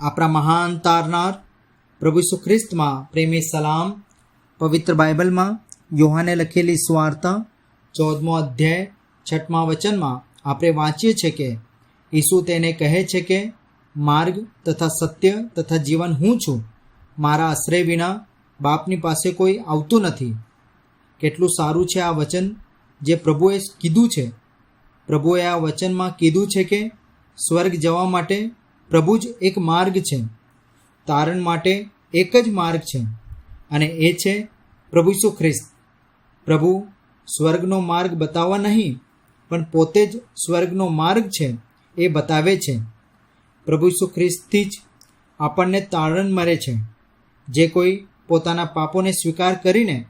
આપણા મહાન તારનાર પ્રભુ સુખ્રિસ્તમાં પ્રેમી સલામ, પવિત્ર બાઇબલમાં યોહાને લખેલી સ્વાર્તા ચૌદમો અધ્યાય છઠમા વચનમાં આપણે વાંચીએ છીએ કે ઈસુ તેને કહે છે કે, માર્ગ તથા સત્ય તથા જીવન હું છું. મારા આશ્રય વિના બાપની પાસે કોઈ આવતું નથી. કેટલું સારું છે આ વચન જે પ્રભુએ કીધું છે. પ્રભુએ આ વચનમાં કીધું છે કે, સ્વર્ગ જવા માટે પ્રભુ જ એક માર્ગ છે. તારણ માટે એક જ માર્ગ છે અને એ છે પ્રભુ ઈસુ ખ્રિસ્ત. પ્રભુ સ્વર્ગનો માર્ગ બતાવવા નહીં, પણ પોતે જ સ્વર્ગનો માર્ગ છે એ બતાવે છે. પ્રભુ ઈસુ ખ્રિસ્તથી જ આપણને તારણ મળે છે. જે કોઈ પોતાના પાપોને સ્વીકાર કરીને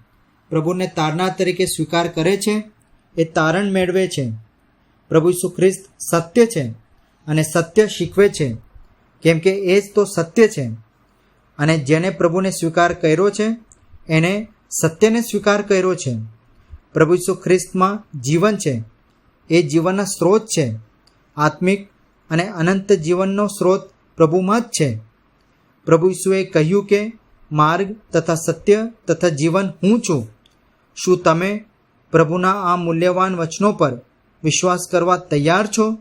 પ્રભુને તારનાર તરીકે સ્વીકાર કરે છે, એ તારણ મેળવે છે. પ્રભુ ઈસુ ખ્રિસ્ત સત્ય છે અને સત્ય શીખવે છે. કેમ કે એ જ તો સત્ય છે. અને જેને પ્રભુને સ્વીકાર કર્યો છે, એને સત્યને સ્વીકાર કર્યો છે. પ્રભુ ઈસુ ખ્રિસ્તમાં જીવન છે. એ જીવનના સ્ત્રોત છે. આત્મિક અને અનંત જીવનનો સ્ત્રોત પ્રભુમાં જ છે. પ્રભુ ઈસુએ કહ્યું કે, માર્ગ તથા સત્ય તથા જીવન હું છું. શું તમે પ્રભુના આ મૂલ્યવાન વચનો પર વિશ્વાસ કરવા તૈયાર છો?